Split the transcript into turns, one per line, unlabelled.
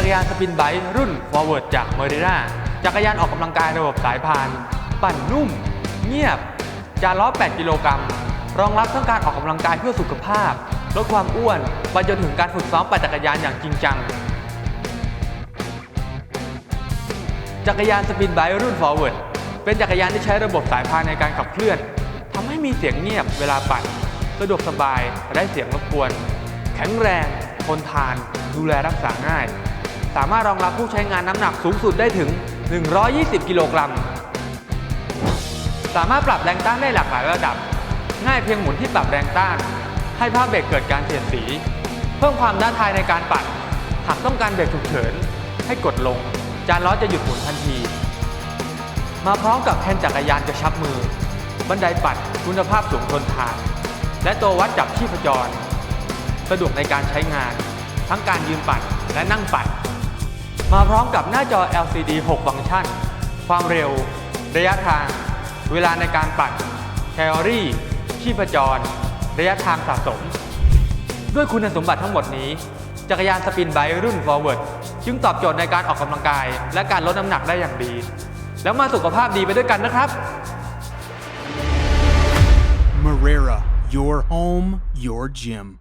ักรยานสปินไบค์รุ่น Forward จาก m e r i n a จักรยานออกกำลังกายระบบสายพาน ปั่นนุ่ม เงียบ จานล้อ 8 กิโลกรัม รองรับทั้งการออกกำลังกายเพื่อสุขภาพ ลดความอ้วน ไปจนถึงการฝึกซ้อมปั่นจักรยานอย่างจริงจัง จักรยานสปินไบค์รุ่น Forward เป็นจักรยานที่ใช้ระบบสายพานในการขับเคลื่อนทำให้มีเสียงเงียบเวลาปั่น สะดวกสบายไร้เสียงรบกวน แข็งแรงทนทาน ดูแลรักษาง่าย สามารถรองรับผู้ใช้งานน้ำหนักสูงสุดได้ถึง 120 กิโลกรัม สามารถปรับแรงต้านได้หลากหลายระดับ ง่ายเพียงหมุนที่ปรับแรงต้าน ให้ผ้าเบรกเกิดการเปลี่ยนสี เพิ่มความท้าทายในการปั่น หากต้องการเบรกฉุกเฉิน ให้กดลง จานล้อจะหยุดหมุนทันที มาพร้อมกับแผ่นจักรยานกระชับมือ บันไดปัดคุณภาพสูงทนทาน และตัววัดจับชีพจร สะดวกในการใช้งาน ทั้งการยืนปั่นและนั่งปั่น มาพร้อมกับหน้าจอ LCD 6 ฟังก์ชัน ความเร็ว ระยะทาง เวลาในการปั่น แคลอรี่ ชีพจร ระยะทางสะสม ด้วยคุณสมบัติทั้งหมดนี้ จักรยานสปินไบค์รุ่น Forward จึงตอบโจทย์ในการออกกำลังกาย และการลดน้ำหนักได้อย่างดี แล้วมาสุขภาพดีไปด้วยกันนะครับ
Marrera, your home, your gym.